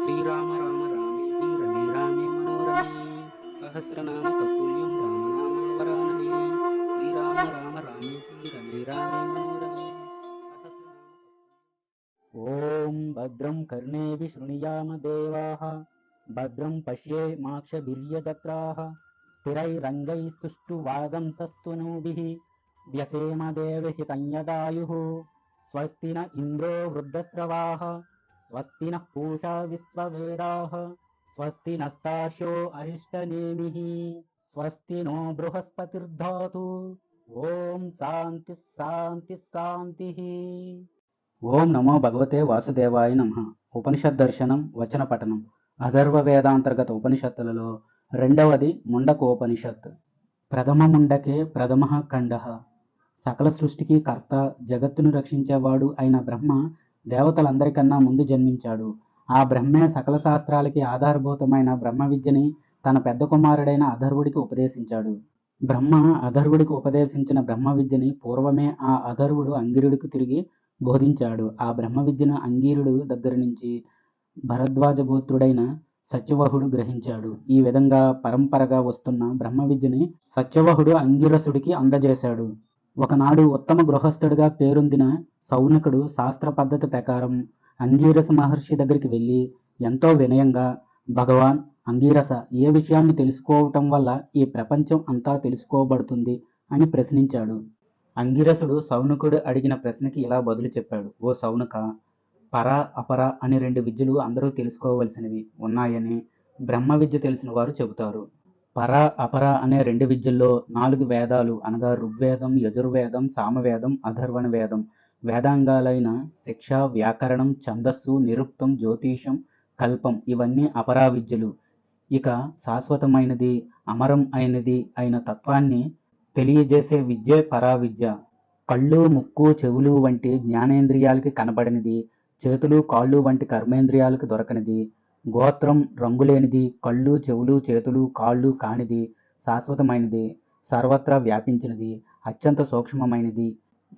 श्रीराम राम रामेणी रमे रामे मनोरमे। सहस्रनाम कपुल्यं रामनामवरानने श्रीराम राम रामेणी रमे रामे ॐ भद्रं कर्णेऽपि शृणुयाम देवाः। भद्रं पश्ये माक्षबीर्यदत्राः स्थिरैरङ्गैः सुष्ठु वागंसस्तु नोभिः। व्यसेमदेवहितं स्वस्ति न इन्द्रो वृद्धस्रवाः। స్వస్తి నూషా విశ్వవేదా స్వస్తి నస్తార్షో అరిష్టనేమి స్వస్తి నో బృహస్పతిర్ధాతు ఓం శాంతి శాంతి శాంతి ఓం నమో భగవతే వాసుదేవాయ నమ ఉపనిషత్ దర్శనం వచన పఠనం అధర్వ వేదాంతర్గత ఉపనిషత్తులలో రెండవది ముండకోపనిషత్. ప్రథమ ముండకే ప్రథమ ఖండ. సకల సృష్టికి కర్త జగత్తును రక్షించేవాడు అయిన బ్రహ్మ దేవతలందరికన్నా ముందు జన్మించాడు. ఆ బ్రహ్మే సకల శాస్త్రాలకి ఆధారభూతమైన బ్రహ్మ విద్యని తన పెద్ద కుమారుడైన అధర్వుడికి ఉపదేశించాడు. బ్రహ్మ అధర్వుడికి ఉపదేశించిన బ్రహ్మ విద్యని పూర్వమే ఆ అధర్వుడు అంగిరుడికి తిరిగి బోధించాడు. ఆ బ్రహ్మ విద్యను అంగీరుడు దగ్గర నుంచి భరద్వాజ గోత్రుడైన సత్యవహుడు గ్రహించాడు. ఈ విధంగా పరంపరగా వస్తున్న బ్రహ్మ విద్యని సత్యవహుడు అంగిరసుడికి అందజేశాడు. ఒకనాడు ఉత్తమ గృహస్థుడిగా పేరొందిన సౌనకుడు శాస్త్ర పద్ధతి ప్రకారం అంగీరస మహర్షి దగ్గరికి వెళ్ళి ఎంతో వినయంగా భగవాన్ అంగీరస ఏ విషయాన్ని తెలుసుకోవటం వల్ల ఈ ప్రపంచం అంతా తెలుసుకోబడుతుంది? అని ప్రశ్నించాడు. అంగిరసుడు సౌనకుడు అడిగిన ప్రశ్నకి ఇలా బదులు చెప్పాడు. ఓ సౌనక పర అపర అనే రెండు విద్యలు అందరూ తెలుసుకోవలసినవి ఉన్నాయని బ్రహ్మ విద్య తెలిసిన వారు చెబుతారు. పర అపర అనే రెండు విద్యల్లో నాలుగు వేదాలు అనగా ఋగ్వేదం యజుర్వేదం సామవేదం అధర్వణ వేదం వేదాంగాలైన శిక్ష వ్యాకరణం ఛందస్సు నిరుక్తం జ్యోతిషం కల్పం ఇవన్నీ అపరా విద్యలు. ఇక శాశ్వతమైనది అమరం అయినది అయిన తత్వాన్ని తెలియజేసే విద్యే పరా విద్య. కళ్ళు ముక్కు చెవులు వంటి జ్ఞానేంద్రియాలకి కనబడినది చేతులు కాళ్ళు వంటి కర్మేంద్రియాలకు దొరకనిది గోత్రం రంగులేనిది కళ్ళు చెవులు చేతులు కాళ్ళు కానిది శాశ్వతమైనది సర్వత్రా వ్యాపించినది అత్యంత సూక్ష్మమైనది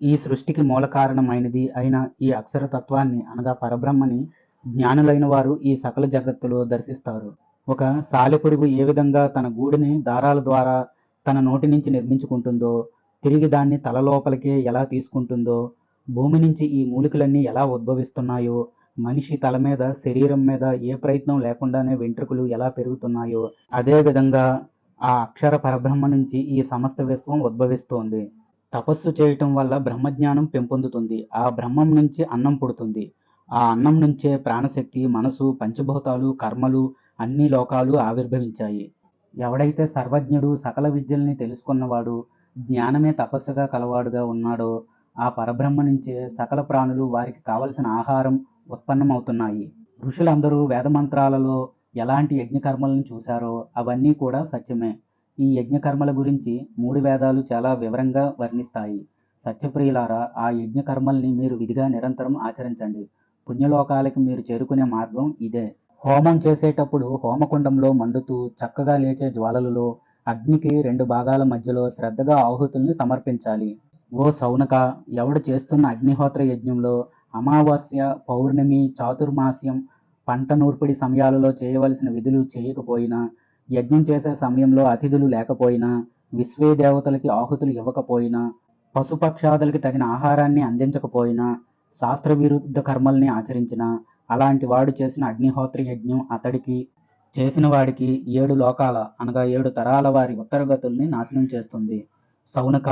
ఈ సృష్టికి మూల కారణమైనది అయిన ఈ అక్షరతత్వాన్ని అనగా పరబ్రహ్మని జ్ఞానులైన వారు ఈ సకల జగత్తులో దర్శిస్తారు. ఒక సాలెపురుగు ఏ విధంగా తన గూడిని దారాల ద్వారా తన నోటి నుంచి నిర్మించుకుంటుందో తిరిగి దాన్ని తలలోపలికే ఎలా తీసుకుంటుందో భూమి నుంచి ఈ మూలికలన్నీ ఎలా ఉద్భవిస్తున్నాయో మనిషి తల మీద శరీరం మీద ఏ ప్రయత్నం లేకుండానే వెంట్రుకలు ఎలా పెరుగుతున్నాయో అదే విధంగా ఆ అక్షర పరబ్రహ్మ నుంచి ఈ సమస్త విశ్వం ఉద్భవిస్తోంది. తపస్సు చేయటం వల్ల బ్రహ్మజ్ఞానం పెంపొందుతుంది. ఆ బ్రహ్మం నుంచి అన్నం పుడుతుంది. ఆ అన్నం నుంచే ప్రాణశక్తి మనసు పంచభూతాలు కర్మలు అన్ని లోకాలు ఆవిర్భవించాయి. ఎవడైతే సర్వజ్ఞుడు సకల విద్యల్ని తెలుసుకున్నవాడు జ్ఞానమే తపస్సుగా కలవాడుగా ఉన్నాడో ఆ పరబ్రహ్మ నుంచే సకల ప్రాణులు వారికి కావలసిన ఆహారం ఉత్పన్నమవుతున్నాయి. ఋషులందరూ వేదమంత్రాలలో ఎలాంటి యజ్ఞకర్మలను చూశారో అవన్నీ కూడా సత్యమే. ఈ యజ్ఞకర్మల గురించి మూడు వేదాలు చాలా వివరంగా వర్ణిస్తాయి. సత్యప్రియులారా ఆ యజ్ఞకర్మల్ని మీరు విధిగా నిరంతరం ఆచరించండి. పుణ్యలోకాలకి మీరు చేరుకునే మార్గం ఇదే. హోమం చేసేటప్పుడు హోమకుండంలో మండుతూ చక్కగా లేచే జ్వాలలలో అగ్నికి రెండు భాగాల మధ్యలో శ్రద్ధగా ఆహుతుల్ని సమర్పించాలి. ఓ సౌనక ఎవడు చేస్తున్న అగ్నిహోత్ర యజ్ఞంలో అమావాస్య పౌర్ణమి చాతుర్మాస్యం పంట నూర్పిడి సమయాలలో చేయవలసిన విధులు చేయకపోయినా యజ్ఞం చేసే సమయంలో అతిథులు లేకపోయినా విశ్వే దేవతలకి ఆహుతులు ఇవ్వకపోయినా పశుపక్షాదులకి తగిన ఆహారాన్ని అందించకపోయినా శాస్త్ర విరుద్ధ కర్మల్ని ఆచరించిన అలాంటి వాడు చేసిన అగ్నిహోత్ర యజ్ఞం అతడికి చేసిన వాడికి ఏడు లోకాల అనగా ఏడు తరాల వారి ఉత్తరగతుల్ని నాశనం చేస్తుంది. సౌనక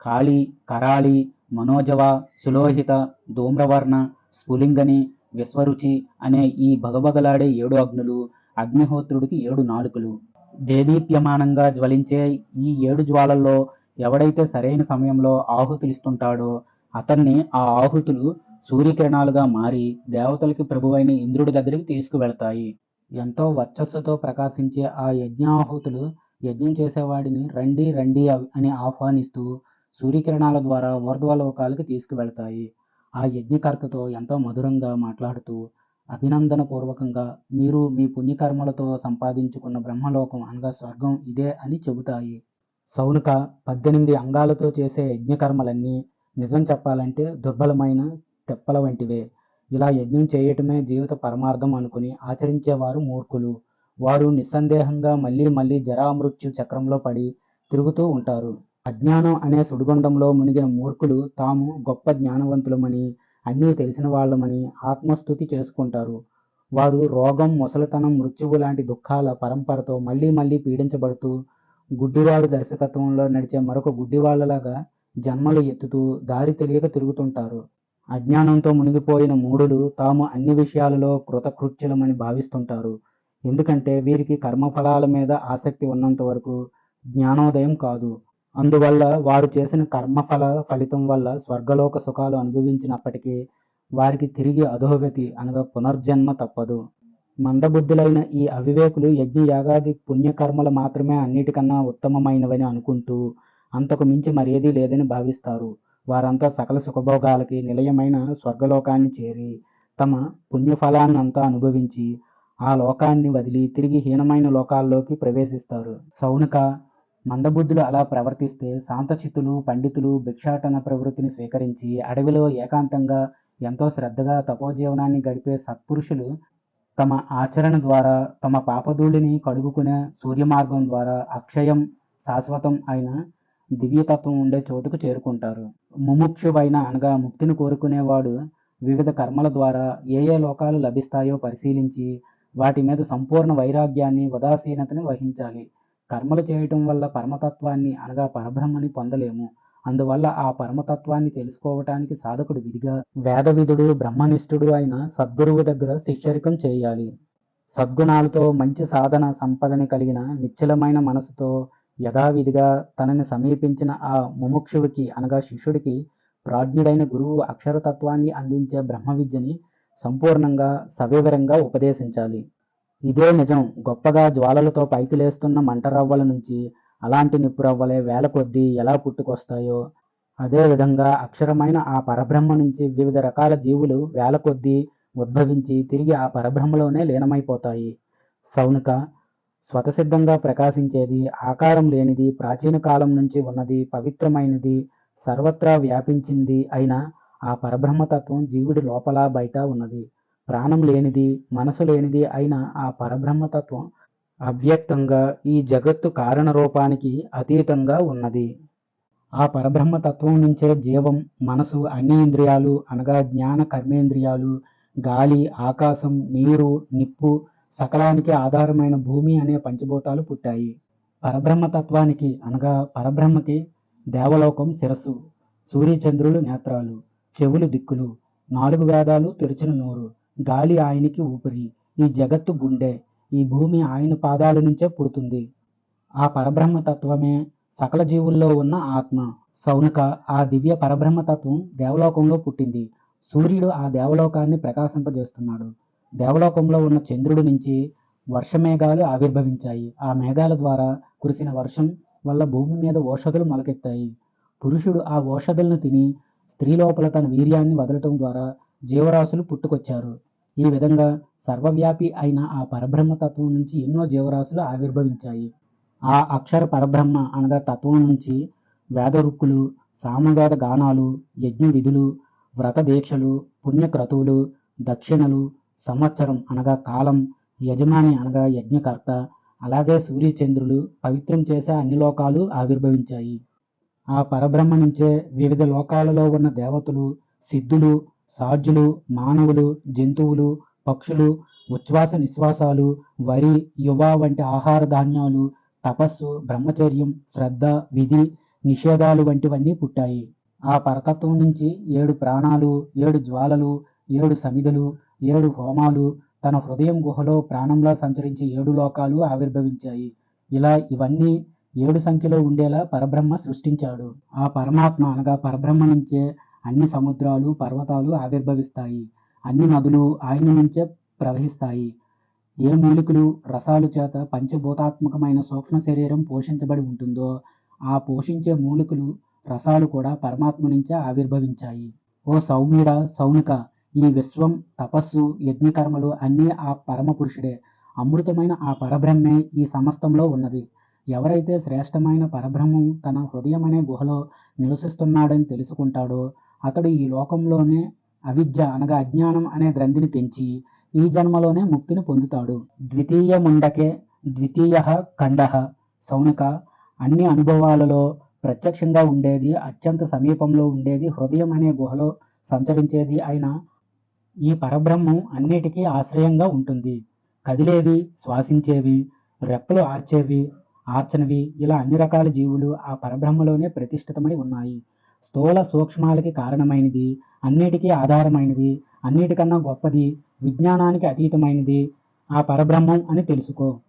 కాళీ కరాళి మనోజవ సులోహిత ధూమ్రవర్ణ స్ఫులింగని విశ్వరుచి అనే ఈ భగభగలాడే ఏడు అగ్నులు అగ్నిహోత్రుడికి ఏడు నాలుకలు. దేదీప్యమానంగా జ్వలించే ఈ ఏడు జ్వాలల్లో ఎవడైతే సరైన సమయంలో ఆహుతులు ఇస్తుంటాడో అతన్ని ఆ ఆహుతులు సూర్యకిరణాలుగా మారి దేవతలకి ప్రభువైన ఇంద్రుడి దగ్గరికి తీసుకువెళతాయి. ఎంతో వర్చస్సుతో ప్రకాశించే ఆ యజ్ఞాహుతులు యజ్ఞం చేసేవాడిని రండి రండి అని ఆహ్వానిస్తూ సూర్యకిరణాల ద్వారా ఊర్ధ్వలోకాలకు తీసుకువెళతాయి. ఆ యజ్ఞకర్తతో ఎంతో మధురంగా మాట్లాడుతూ అభినందన పూర్వకంగా మీరు మీ పుణ్యకర్మలతో సంపాదించుకున్న బ్రహ్మలోకం అనగా స్వర్గం ఇదే అని చెబుతాయి. సౌనక పద్దెనిమిది అంగాలతో చేసే యజ్ఞకర్మలన్నీ నిజం చెప్పాలంటే దుర్బలమైన తెప్పల వంటివే. ఇలా యజ్ఞం చేయటమే జీవిత పరమార్థం అనుకుని ఆచరించేవారు మూర్ఖులు. వారు నిస్సందేహంగా మళ్ళీ మళ్ళీ జరామృత్యు చక్రంలో పడి తిరుగుతూ ఉంటారు. అజ్ఞానం అనే సుడిగుండంలో మునిగిన మూర్ఖులు తాము గొప్ప జ్ఞానవంతులమని అన్నీ తెలిసిన వాళ్ళమని ఆత్మస్థుతి చేసుకుంటారు. వారు రోగం ముసలితనం మృత్యువు లాంటి దుఃఖాల పరంపరతో మళ్ళీ మళ్ళీ పీడించబడుతూ గుడ్డివాడు దర్శకత్వంలో నడిచే మరొక గుడ్డివాళ్ళలాగా జన్మలు ఎత్తుతూ దారి తెలియక తిరుగుతుంటారు. అజ్ఞానంతో మునిగిపోయిన మూఢులు తాము అన్ని విషయాలలో కృతకృత్యులమని భావిస్తుంటారు. ఎందుకంటే వీరికి కర్మఫలాల మీద ఆసక్తి ఉన్నంత వరకు జ్ఞానోదయం కాదు. అందువల్ల వారు చేసిన కర్మఫల ఫలితం వల్ల స్వర్గలోక సుఖాలు అనుభవించినప్పటికీ వారికి తిరిగి అధోగతి అనగా పునర్జన్మ తప్పదు. మందబుద్ధులైన ఈ అవివేకులు యజ్ఞ యాగాది పుణ్యకర్మలు మాత్రమే అన్నిటికన్నా ఉత్తమమైనవని అనుకుంటూ అంతకు మించి మరేదీ లేదని భావిస్తారు. వారంతా సకల సుఖభోగాలకి నిలయమైన స్వర్గలోకాన్ని చేరి తమ పుణ్యఫలాన్నంతా అనుభవించి ఆ లోకాన్ని వదిలి తిరిగి హీనమైన లోకాల్లోకి ప్రవేశిస్తారు. సౌనక మందబుద్ధులు అలా ప్రవర్తిస్తే శాంతచిత్తులు పండితులు భిక్షాటన ప్రవృత్తిని స్వీకరించి అడవిలో ఏకాంతంగా ఎంతో శ్రద్ధగా తపోజీవనాన్ని గడిపే సత్పురుషులు తమ ఆచరణ ద్వారా తమ పాపధూళిని కడుగుకునే సూర్యమార్గం ద్వారా అక్షయం శాశ్వతం అయిన దివ్యతత్వం ఉండే చోటుకు చేరుకుంటారు. ముముక్షువైన అనగా ముక్తిని కోరుకునేవాడు వివిధ కర్మల ద్వారా ఏ ఏ లోకాలు లభిస్తాయో పరిశీలించి వాటి మీద సంపూర్ణ వైరాగ్యాన్ని ఉదాసీనతని వహించాలి. కర్మలు చేయటం వల్ల పరమతత్వాన్ని అనగా పరబ్రహ్మని పొందలేము. అందువల్ల ఆ పరమతత్వాన్ని తెలుసుకోవటానికి సాధకుడు విధిగా వేదవిధుడు బ్రహ్మనిష్ఠుడు అయిన సద్గురువు దగ్గర శిష్యరికం చేయాలి. సద్గుణాలతో మంచి సాధన సంపదని కలిగిన నిశ్చలమైన మనసుతో యథావిధిగా తనని సమీపించిన ఆ ముముక్షుడికి అనగా శిష్యుడికి ప్రాజ్ఞుడైన గురువు అక్షరతత్వాన్ని అందించే బ్రహ్మ విద్యని సంపూర్ణంగా సవివరంగా ఉపదేశించాలి. ఇదే నిజం. గొప్పగా జ్వాలలతో పైకి లేస్తున్న మంటరవ్వల నుంచి అలాంటి నిప్పురవ్వలే వేల కొద్దీ ఎలా పుట్టుకొస్తాయో. అదేవిధంగా అక్షరమైన ఆ పరబ్రహ్మ నుంచి వివిధ రకాల జీవులు వేల కొద్దీ ఉద్భవించి తిరిగి ఆ పరబ్రహ్మలోనే లీనమైపోతాయి. సౌనిక స్వతసిద్ధంగా ప్రకాశించేది ఆకారం లేనిది ప్రాచీన కాలం నుంచి ఉన్నది పవిత్రమైనది సర్వత్రా వ్యాపించింది అయిన ఆ పరబ్రహ్మతత్వం జీవుడి లోపల బయట ఉన్నది. ప్రాణం లేనిది మనసు లేనిది అయిన ఆ పరబ్రహ్మతత్వం అవ్యక్తంగా ఈ జగత్తు కారణ రూపానికి అతీతంగా ఉన్నది. ఆ పరబ్రహ్మతత్వం నుంచే జీవం మనసు అన్ని ఇంద్రియాలు అనగా జ్ఞాన కర్మేంద్రియాలు గాలి ఆకాశం నీరు నిప్పు సకలానికి ఆధారమైన భూమి అనే పంచభూతాలు పుట్టాయి. పరబ్రహ్మతత్వానికి అనగా పరబ్రహ్మకి దేవలోకం శిరస్సు సూర్యచంద్రులు నేత్రాలు చెవులు దిక్కులు నాలుగు వేదాలు తెరిచిన నోరు గాలి ఆయనకి ఊపిరి. ఈ జగత్తు గుండె. ఈ భూమి ఆయన పాదాల నుంచే పుడుతుంది. ఆ పరబ్రహ్మ తత్వమే సకల జీవుల్లో ఉన్న ఆత్మ. సౌనక ఆ దివ్య పరబ్రహ్మ తత్వం దేవలోకంలో పుట్టింది. సూర్యుడు ఆ దేవలోకాన్ని ప్రకాశింపజేస్తున్నాడు. దేవలోకంలో ఉన్న చంద్రుడి నుంచి వర్షమేఘాలు ఆవిర్భవించాయి. ఆ మేఘాల ద్వారా కురిసిన వర్షం వల్ల భూమి మీద ఓషధులు మొలకెత్తాయి. పురుషుడు ఆ ఓషధులను తిని స్త్రీ లోపల తన వీర్యాన్ని వదలటం ద్వారా జీవరాశులు పుట్టుకొచ్చారు. ఈ విధంగా సర్వవ్యాపి అయిన ఆ పరబ్రహ్మ తత్వం నుంచి ఎన్నో జీవరాశులు ఆవిర్భవించాయి. ఆ అక్షర పరబ్రహ్మ అనగా తత్వం నుంచి వేదరుక్కులు సామవేద గానాలు యజ్ఞ విధులు వ్రత దీక్షలు పుణ్యక్రతువులు దక్షిణలు సంవత్సరం అనగా కాలం యజమాని అనగా యజ్ఞకర్త అలాగే సూర్యచంద్రులు పవిత్రం చేసే అన్ని లోకాలు ఆవిర్భవించాయి. ఆ పరబ్రహ్మ నుంచే వివిధ లోకాలలో ఉన్న దేవతలు సిద్ధులు సాధ్యులు మానవులు జంతువులు పక్షులు ఉచ్ఛ్వాస నిశ్వాసాలు వరి యువ వంటి ఆహార ధాన్యాలు తపస్సు బ్రహ్మచర్యం శ్రద్ధ విధి నిషేధాలు వంటివన్నీ పుట్టాయి. ఆ పరతత్వం నుంచి ఏడు ప్రాణాలు ఏడు జ్వాలలు ఏడు సమిధులు ఏడు హోమాలు తన హృదయం గుహలో ప్రాణంలా సంచరించి ఏడు లోకాలు ఆవిర్భవించాయి. ఇలా ఇవన్నీ ఏడు సంఖ్యలో ఉండేలా పరబ్రహ్మ సృష్టించాడు. ఆ పరమాత్మ అనగా పరబ్రహ్మ నుంచే అన్ని సముద్రాలు పర్వతాలు ఆవిర్భవిస్తాయి. అన్ని నదులు ఆయన నుంచే ప్రవహిస్తాయి. ఏ మూలికలు రసాలు చేత పంచభూతాత్మకమైన సూక్ష్మ శరీరం పోషించబడి ఉంటుందో ఆ పోషించే మూలికలు రసాలు కూడా పరమాత్మ నుంచే ఆవిర్భవించాయి. ఓ సౌమ్యుడ సౌనిక ఈ విశ్వం తపస్సు యజ్ఞకర్మలు అన్నీ ఆ పరమ పురుషుడే అమృతమైన ఆ పరబ్రహ్మే ఈ సమస్తంలో ఉన్నది. ఎవరైతే శ్రేష్టమైన పరబ్రహ్మం తన హృదయం అనే గుహలో నివసిస్తున్నాడని తెలుసుకుంటాడో అతడు ఈ లోకంలోనే అవిద్య అనగా అజ్ఞానం అనే గ్రంథిని తెంచి ఈ జన్మలోనే ముక్తిని పొందుతాడు. ద్వితీయ ముండకే ద్వితీయ ఖండ. సౌనక అన్ని అనుభవాలలో ప్రత్యక్షంగా ఉండేది అత్యంత సమీపంలో ఉండేది హృదయం అనే గుహలో సంచరించేది అయిన ఈ పరబ్రహ్మం అన్నిటికీ ఆశ్రయంగా ఉంటుంది. కదిలేవి శ్వాసించేవి రెప్పలు ఆర్చేవి ఆర్చనవి ఇలా అన్ని రకాల జీవులు ఆ పరబ్రహ్మలోనే ప్రతిష్ఠితమై ఉన్నాయి. స్థూల సూక్ష్మాలకి కారణమైనది అన్నిటికీ ఆధారమైనది అన్నిటికన్నా గొప్పది విజ్ఞానానికి అతీతమైనది ఆ పరబ్రహ్మం అని తెలుసుకో.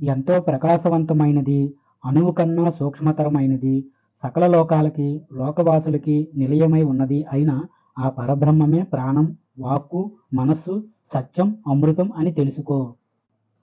ఎంతో ప్రకాశవంతమైనది అణువు కన్నా సూక్ష్మతరమైనది సకల లోకాలకి లోకవాసులకి నిలయమై ఉన్నది అయిన ఆ పరబ్రహ్మమే ప్రాణం వాక్కు మనస్సు సత్యం అమృతం అని తెలుసుకో.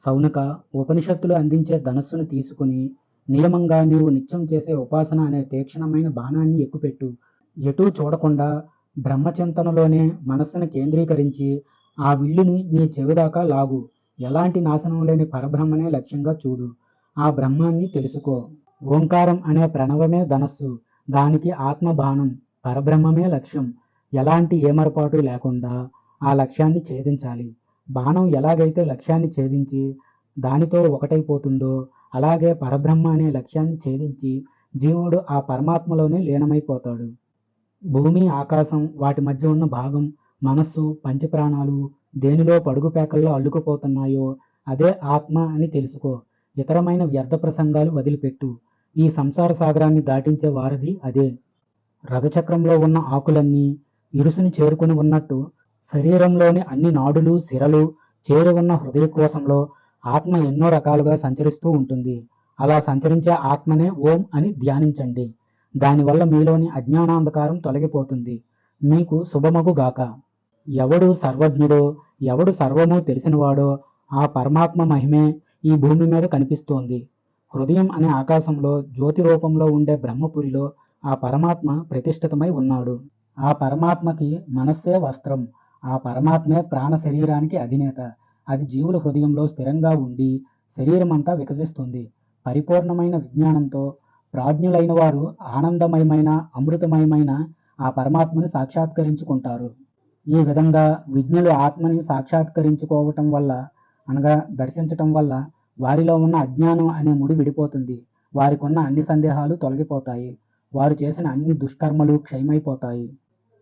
సౌనక ఉపనిషత్తులు అందించే ధనస్సును తీసుకుని నియమంగా నీవు నిత్యం చేసే ఉపాసన అనే తీక్షణమైన బాణాన్ని ఎక్కుపెట్టు. ఎటూ చూడకుండా బ్రహ్మచింతనలోనే మనస్సును కేంద్రీకరించి ఆ విల్లుని నీ చెవిదాకా లాగు. ఎలాంటి నాశనం లేని పరబ్రహ్మనే లక్ష్యంగా చూడు. ఆ బ్రహ్మాన్ని తెలుసుకో. ఓంకారం అనే ప్రణవమే ధనస్సు. దానికి ఆత్మ బాణం పరబ్రహ్మమే లక్ష్యం. ఎలాంటి ఏమరపాటు లేకుండా ఆ లక్ష్యాన్ని ఛేదించాలి. బాణం ఎలాగైతే లక్ష్యాన్ని ఛేదించి దానితో ఒకటైపోతుందో అలాగే పరబ్రహ్మ అనే లక్ష్యాన్ని ఛేదించి జీవుడు ఆ పరమాత్మలోనే లీనమైపోతాడు. భూమి ఆకాశం వాటి మధ్య ఉన్న భాగం మనస్సు పంచప్రాణాలు దేనిలో పడుగు పేకల్లో అల్లుకుపోతున్నాయో అదే ఆత్మ అని తెలుసుకో. ఇతరమైన వ్యర్థ ప్రసంగాలు వదిలిపెట్టు. ఈ సంసార సాగరాన్ని దాటించే వారధి అదే. రథచక్రంలో ఉన్న ఆకులన్నీ ఇరుసుని చేరుకుని ఉన్నట్టు శరీరంలోని అన్ని నాడులు సిరలు చేరి ఉన్న హృదయ కోశంలో ఆత్మ ఎన్నో రకాలుగా సంచరిస్తూ ఉంటుంది. అలా సంచరించే ఆత్మనే ఓం అని ధ్యానించండి. దానివల్ల మీలోని అజ్ఞానాంధకారం తొలగిపోతుంది. మీకు శుభమగు గాక. ఎవడు సర్వజ్ఞుడో ఎవడు సర్వము తెలిసినవాడో ఆ పరమాత్మ మహిమే ఈ భూమి మీద కనిపిస్తోంది. హృదయం అనే ఆకాశంలో జ్యోతి రూపంలో ఉండే బ్రహ్మపురిలో ఆ పరమాత్మ ప్రతిష్ఠితమై ఉన్నాడు. ఆ పరమాత్మకి మనస్సే వస్త్రం. ఆ పరమాత్మే ప్రాణ శరీరానికి అధినేత. అది జీవుల హృదయంలో స్థిరంగా ఉండి శరీరం అంతా వికసిస్తుంది. పరిపూర్ణమైన విజ్ఞానంతో ప్రాజ్ఞులైన వారు ఆనందమయమైన అమృతమయమైన ఆ పరమాత్మని సాక్షాత్కరించుకుంటారు. ఈ విధంగా విజ్ఞులు ఆత్మని సాక్షాత్కరించుకోవటం వల్ల అనగా దర్శించటం వల్ల వారిలో ఉన్న అజ్ఞానం అనే ముడి విడిపోతుంది. వారికి ఉన్న అన్ని సందేహాలు తొలగిపోతాయి. వారు చేసిన అన్ని దుష్కర్మలు క్షయమైపోతాయి.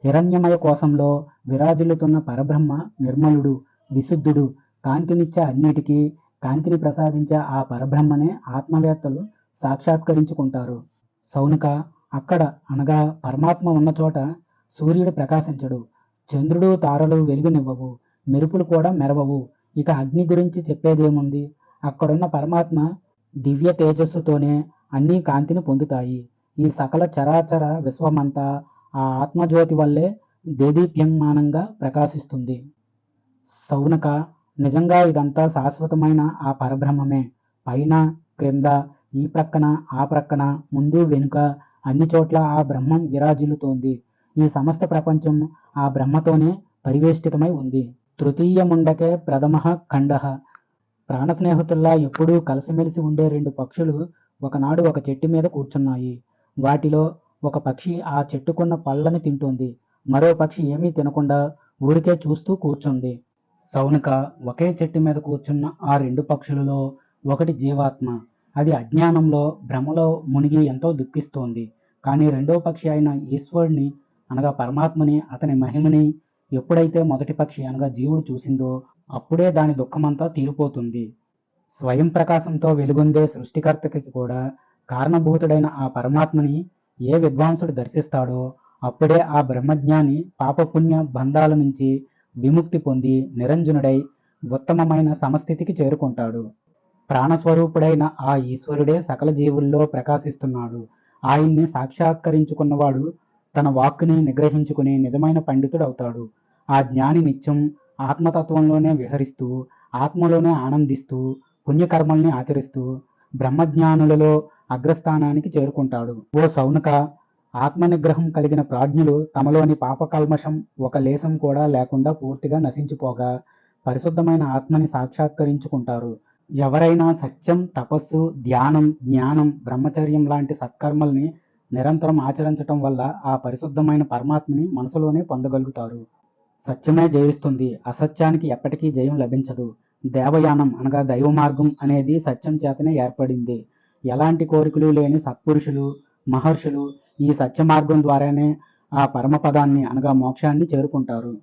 హిరణ్యమయ కోశంలో విరాజిల్లుతున్న పరబ్రహ్మ నిర్మలుడు విశుద్ధుడు కాంతినిచ్చే అన్నిటికీ కాంతిని ప్రసాదించే ఆ పరబ్రహ్మనే ఆత్మవేత్తలు సాక్షాత్కరించుకుంటారు. సౌనిక అక్కడ అనగా పరమాత్మ ఉన్న చోట సూర్యుడు ప్రకాశించడు. చంద్రుడు తారలు వెలుగునివ్వవు. మెరుపులు కూడా మెరవవు. ఇక అగ్ని గురించి చెప్పేదేముంది? అక్కడున్న పరమాత్మ దివ్య తేజస్సుతోనే అన్ని కాంతిని పొందుతాయి. ఈ సకల చరాచర విశ్వమంతా ఆ ఆత్మజ్యోతి వల్లే దేదీప్యమానంగా ప్రకాశిస్తుంది. సౌనక నిజంగా ఇదంతా శాశ్వతమైన ఆ పరబ్రహ్మమే. పైన క్రింద ఈ ప్రక్కన ఆ ప్రక్కన ముందు వెనుక అన్ని చోట్ల ఆ బ్రహ్మం విరాజిల్లుతోంది. ఈ సమస్త ప్రపంచం ఆ బ్రహ్మతోనే పరివేష్టితమై ఉంది. తృతీయముండకే ప్రథమ ఖండ. ప్రాణ స్నేహితుల్లా ఎప్పుడూ కలిసిమెలిసి ఉండే రెండు పక్షులు ఒకనాడు ఒక చెట్టు మీద కూర్చున్నాయి. వాటిలో ఒక పక్షి ఆ చెట్టుకున్న పళ్ళని తింటుంది. మరో పక్షి ఏమీ తినకుండా ఊరికే చూస్తూ కూర్చుంది. సౌనిక ఒకే చెట్టు మీద కూర్చున్న ఆ రెండు పక్షులలో ఒకటి జీవాత్మ. అది అజ్ఞానంలో భ్రమలో మునిగి ఎంతో దుఃఖిస్తోంది. కానీ రెండో పక్షి అయిన ఈశ్వరుని అనగా పరమాత్మని అతని మహిమని ఎప్పుడైతే మొదటి పక్షి అనగా జీవుడు చూసిందో అప్పుడే దాని దుఃఖమంతా తీరిపోతుంది. స్వయం ప్రకాశంతో వెలుగొందే సృష్టికర్తకి కూడా కారణభూతుడైన ఆ పరమాత్మని ఏ విద్వాంసుడు దర్శిస్తాడో అప్పుడే ఆ బ్రహ్మజ్ఞాని పాపపుణ్య బంధాల నుంచి విముక్తి పొంది నిరంజనుడై ఉత్తమమైన సమస్థితికి చేరుకుంటాడు. ప్రాణస్వరూపుడైన ఆ ఈశ్వరుడే సకల జీవుల్లో ప్రకాశిస్తున్నాడు. ఆయన్ని సాక్షాత్కరించుకున్నవాడు తన వాక్కుని నిగ్రహించుకుని నిజమైన పండితుడు అవుతాడు ఆ జ్ఞాని నిత్యం ఆత్మతత్వంలోనే విహరిస్తూ ఆత్మలోనే ఆనందిస్తూ పుణ్యకర్మల్ని ఆచరిస్తూ బ్రహ్మజ్ఞానులలో అగ్రస్థానానికి చేరుకుంటాడు. ఓ సౌనక ఆత్మనిగ్రహం కలిగిన ప్రాజ్ఞులు తమలోని పాపకల్మషం ఒక లేశం కూడా లేకుండా పూర్తిగా నశించిపోగా పరిశుద్ధమైన ఆత్మని సాక్షాత్కరించుకుంటారు. ఎవరైనా సత్యం తపస్సు ధ్యానం జ్ఞానం బ్రహ్మచర్యం లాంటి సత్కర్మల్ని నిరంతరం ఆచరించటం వల్ల ఆ పరిశుద్ధమైన పరమాత్మని మనసులోనే పొందగలుగుతారు. సత్యమే జయిస్తుంది. అసత్యానికి ఎప్పటికీ జయం లభించదు. దేవయానం అనగా దైవ మార్గం అనేది సత్యం చేతనే ఏర్పడింది. ఎలాంటి కోరికలు లేని సత్పురుషులు మహర్షులు ఈ సత్య మార్గం ద్వారానే ఆ పరమపదాన్ని అనగా మోక్షాన్ని చేరుకుంటారు.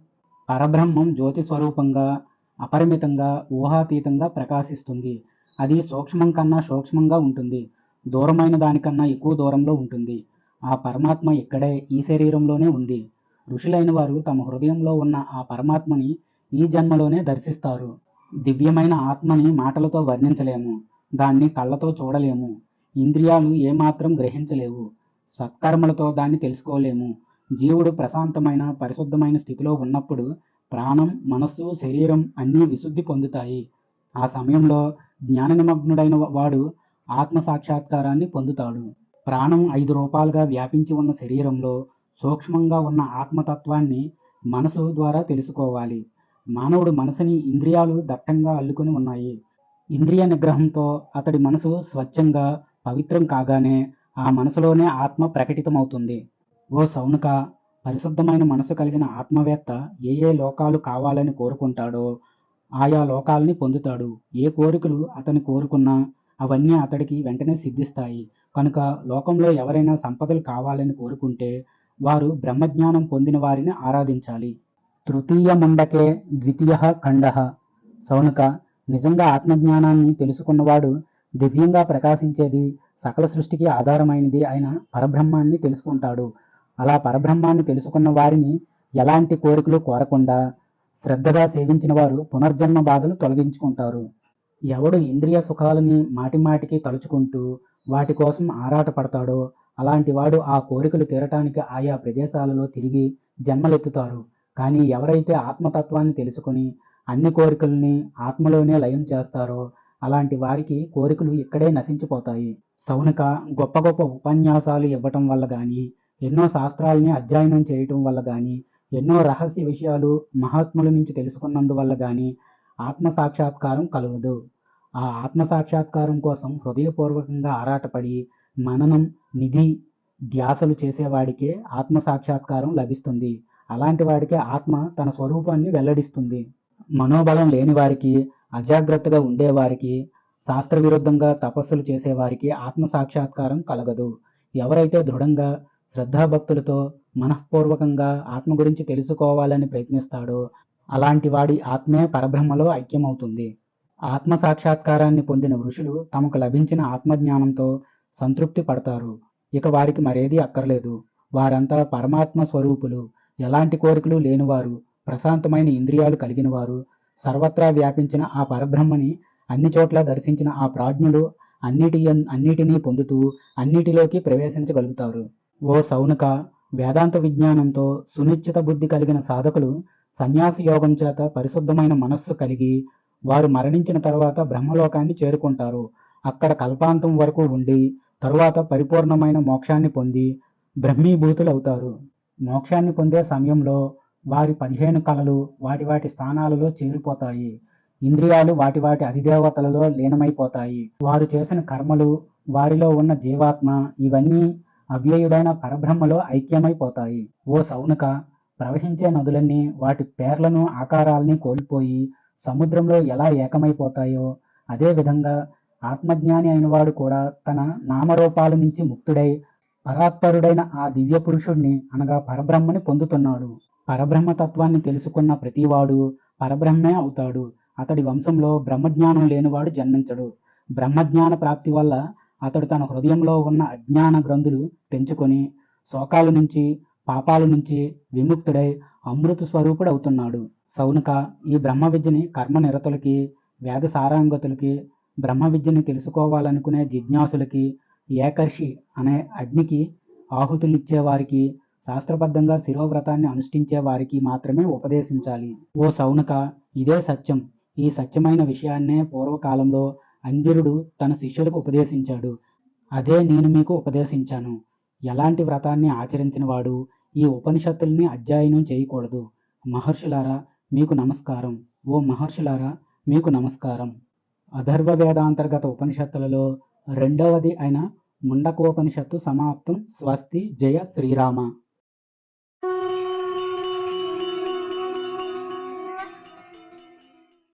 పరబ్రహ్మం జ్యోతి స్వరూపంగా అపరిమితంగా ఊహాతీతంగా ప్రకాశిస్తుంది. అది సూక్ష్మం కన్నా సూక్ష్మంగా ఉంటుంది. దూరమైన దానికన్నా ఎక్కువ దూరంలో ఉంటుంది. ఆ పరమాత్మ ఇక్కడే ఈ శరీరంలోనే ఉంది. ఋషులైన వారు తమ హృదయంలో ఉన్న ఆ పరమాత్మని ఈ జన్మలోనే దర్శిస్తారు. దివ్యమైన ఆత్మని మాటలతో వర్ణించలేము. దాన్ని కళ్ళతో చూడలేము. ఇంద్రియాలు ఏమాత్రం గ్రహించలేవు. సత్కర్మలతో దాన్ని తెలుసుకోలేము. జీవుడు ప్రశాంతమైన పరిశుద్ధమైన స్థితిలో ఉన్నప్పుడు ప్రాణం మనస్సు శరీరం అన్నీ విశుద్ధి పొందుతాయి. ఆ సమయంలో జ్ఞాన నిమగ్నుడైన వాడు ఆత్మ సాక్షాత్కారాన్ని పొందుతాడు. ప్రాణం ఐదు రూపాలుగా వ్యాపించి ఉన్న శరీరంలో సూక్ష్మంగా ఉన్న ఆత్మతత్వాన్ని మనసు ద్వారా తెలుసుకోవాలి. మానవుడు మనసుని ఇంద్రియాలు దట్టంగా అల్లుకొని ఉన్నాయి. ఇంద్రియ నిగ్రహంతో అతడి మనసు స్వచ్ఛంగా పవిత్రం కాగానే ఆ మనసులోనే ఆత్మ ప్రకటితమవుతుంది. ఓ సౌనుక పరిశుద్ధమైన మనసు కలిగిన ఆత్మవేత్త ఏ ఏ లోకాలు కావాలని కోరుకుంటాడో ఆయా లోకాలని పొందుతాడు. ఏ కోరికలు అతని కోరుకున్నా అవన్నీ అతడికి వెంటనే సిద్ధిస్తాయి. కనుక లోకంలో ఎవరైనా సంపదలు కావాలని కోరుకుంటే వారు బ్రహ్మజ్ఞానం పొందిన వారిని ఆరాధించాలి. తృతీయ ముండకే ద్వితీయ ఖండ. సౌనుక నిజంగా ఆత్మజ్ఞానాన్ని తెలుసుకున్నవాడు దివ్యంగా ప్రకాశించేది సకల సృష్టికి ఆధారమైనది ఆయన పరబ్రహ్మాన్ని తెలుసుకుంటాడు. అలా పరబ్రహ్మాన్ని తెలుసుకున్న వారిని ఎలాంటి కోరికలు కోరకుండా శ్రద్ధగా సేవించిన వారు పునర్జన్మ బాధలు తొలగించుకుంటారు. ఎవడు ఇంద్రియ సుఖాలని మాటిమాటికి తలుచుకుంటూ వాటి కోసం ఆరాటపడతాడో అలాంటి వాడు ఆ కోరికలు తీరటానికి ఆయా ప్రదేశాలలో తిరిగి జన్మలెత్తుతారు. కానీ ఎవరైతే ఆత్మతత్వాన్ని తెలుసుకుని అన్ని కోరికల్ని ఆత్మలోనే లయం చేస్తారో అలాంటి వారికి కోరికలు ఇక్కడే నశించిపోతాయి. సౌనక గొప్ప గొప్ప ఉపన్యాసాలు ఇవ్వటం వల్ల కానీ ఎన్నో శాస్త్రాలని అధ్యయనం చేయటం వల్ల కానీ ఎన్నో రహస్య విషయాలు మహాత్ముల నుంచి తెలుసుకున్నందువల్ల కానీ ఆత్మ సాక్షాత్కారం కలగదు. ఆ ఆత్మ సాక్షాత్కారం కోసం హృదయపూర్వకంగా ఆరాటపడి మననం నిధి ధ్యాసలు చేసేవాడికే ఆత్మ సాక్షాత్కారం లభిస్తుంది. అలాంటి వాడికే ఆత్మ తన స్వరూపాన్ని వెల్లడిస్తుంది. మనోబలం లేని వారికి అజాగ్రత్తగా ఉండేవారికి శాస్త్ర విరుద్ధంగా తపస్సులు చేసేవారికి ఆత్మ సాక్షాత్కారం కలగదు. ఎవరైతే దృఢంగా శ్రద్ధాభక్తులతో మనఃపూర్వకంగా ఆత్మ గురించి తెలుసుకోవాలని ప్రయత్నిస్తాడో అలాంటి వాడి ఆత్మే పరబ్రహ్మలో ఐక్యమవుతుంది. ఆత్మ సాక్షాత్కారాన్ని పొందిన ఋషులు తమకు లభించిన ఆత్మజ్ఞానంతో సంతృప్తి పడతారు. ఇక వారికి మరేదీ అక్కర్లేదు. వారంతా పరమాత్మ స్వరూపులు. ఎలాంటి కోరికలు లేనివారు. ప్రశాంతమైన ఇంద్రియాలు కలిగిన వారు సర్వత్రా వ్యాపించిన ఆ పరబ్రహ్మని అన్ని చోట్ల దర్శించిన ఆ ప్రాజ్ఞులు అన్నిటి అన్నిటినీ పొందుతూ అన్నిటిలోకి ప్రవేశించగలుగుతారు. ఓ సౌనక వేదాంత విజ్ఞానంతో సునిశ్చిత బుద్ధి కలిగిన సాధకులు సన్యాస యోగం చేత పరిశుద్ధమైన మనస్సు కలిగి వారు మరణించిన తర్వాత బ్రహ్మలోకాన్ని చేరుకుంటారు. అక్కడ కల్పాంతం వరకు ఉండి తరువాత పరిపూర్ణమైన మోక్షాన్ని పొంది బ్రహ్మీభూతులవుతారు. మోక్షాన్ని పొందే సమయంలో వారి పదిహేను కళలు వాటి వాటి స్థానాలలో చేరిపోతాయి. ఇంద్రియాలు వాటి వాటి అధిదేవతలలో లీనమైపోతాయి. వారు చేసిన కర్మలు వారిలో ఉన్న జీవాత్మ ఇవన్నీ అవ్యయుడైన పరబ్రహ్మలో ఐక్యమైపోతాయి. ఓ సౌనక ప్రవహించే నదులన్నీ వాటి పేర్లను ఆకారాల్ని కోల్పోయి సముద్రంలో ఎలా ఏకమైపోతాయో అదే విధంగా ఆత్మజ్ఞాని అయినవాడు కూడా తన నామరూపాల నుంచి ముక్తుడై పరాత్పరుడైన ఆ దివ్య పురుషుణ్ణి అనగా పరబ్రహ్మని పొందుతున్నాడు. పరబ్రహ్మ తత్వాన్ని తెలుసుకున్న ప్రతివాడు పరబ్రహ్మే అవుతాడు. అతడి వంశంలో బ్రహ్మజ్ఞానం లేనివాడు జన్మించడు. బ్రహ్మజ్ఞాన ప్రాప్తి వల్ల అతడు తన హృదయంలో ఉన్న అజ్ఞాన గ్రంథులు పెంచుకొని శోకాల నుంచి పాపాల నుంచి విముక్తుడై అమృత స్వరూపుడు అవుతున్నాడు. సౌనుక ఈ బ్రహ్మ విద్యని కర్మ నిరతులకి వేద సారాంగతులకి బ్రహ్మ విద్యని తెలుసుకోవాలనుకునే జిజ్ఞాసులకి ఏకర్షి అనే అగ్నికి ఆహుతులిచ్చే వారికి శాస్త్రబద్ధంగా శిరోవ్రతాన్ని అనుష్ఠించే వారికి మాత్రమే ఉపదేశించాలి. ఓ సౌనక ఇదే సత్యం. ఈ సత్యమైన విషయాన్నే పూర్వకాలంలో అంగిరుడు తన శిష్యులకు ఉపదేశించాడు. అదే నేను మీకు ఉపదేశించాను. ఎలాంటి వ్రతాన్ని ఆచరించిన వాడు ఈ ఉపనిషత్తుల్ని అధ్యయనం చేయకూడదు. మహర్షులారా మీకు నమస్కారం. ఓ మహర్షులారా మీకు నమస్కారం. అధర్వ వేదాంతర్గత ఉపనిషత్తులలో రెండవది అయిన ముండకోపనిషత్తు సమాప్తం. స్వస్తి జయ శ్రీరామ.